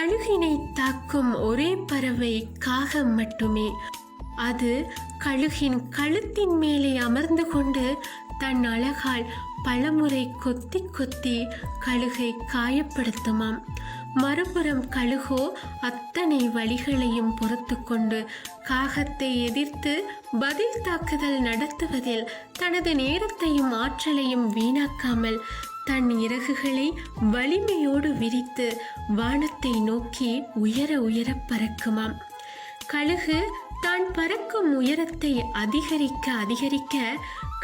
கழுகினை தாக்கும் ஒரே பறவை காகம் மட்டுமே. அது கழுகின் கழுத்தின் மேலே அமர்ந்து கொண்டு தன் அழகால் பலமுறை கொத்தி கொத்தி கழுகை காயப்படுத்துமாம். மறுபுறம் கழுகோ அத்தனை வழிகளையும் பொறுத்து கொண்டு காகத்தை எதிர்த்து பதில் தாக்குதல் நடத்துவதில் தனது நேரத்தையும் ஆற்றலையும் வீணாக்காமல் தன் இறகுகளை வலிமையோடு விரித்து வானத்தை நோக்கி உயர உயர பறக்குமாம். கழுகு தான் பறக்கும் உயரத்தை அதிகரிக்க அதிகரிக்க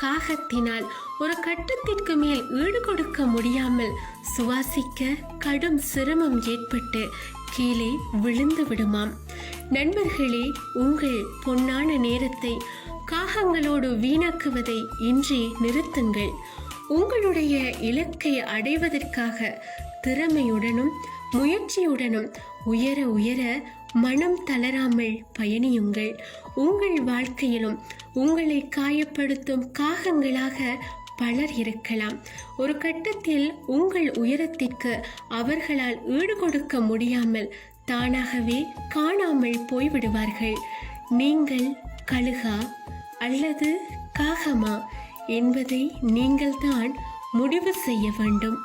காகத்தினால் ஒரு கட்டத்திற்கு மேல் ஈடு கொடுக்க முடியாமல் சுவாசிக்க கடும் சிரமம் ஏற்பட்டு கீழே விழுந்து விடுமாம். நண்பர்களே உங்கள் பொன்னான நேரத்தை காகங்களோடு வீணாக்குவதை இன்றே நிறுத்துங்கள். உங்களுடைய இலக்கை அடைவதற்காக திறமையுடனும் முயற்சியுடனும் உயர உயர மனம் தளராமல் பயணியுங்கள். உங்கள் வாழ்க்கையிலும் உங்களை காயப்படுத்தும் காகங்களாக பலர் இருக்கலாம். ஒரு கட்டத்தில் உங்கள் உயரத்திற்கு அவர்களால் ஈடு கொடுக்க முடியாமல் தானாகவே காணாமல் போய்விடுவார்கள். நீங்கள் கழுகா அல்லது காகமா? என்பதை நீங்கள்தான் முடிவு செய்ய வேண்டும்.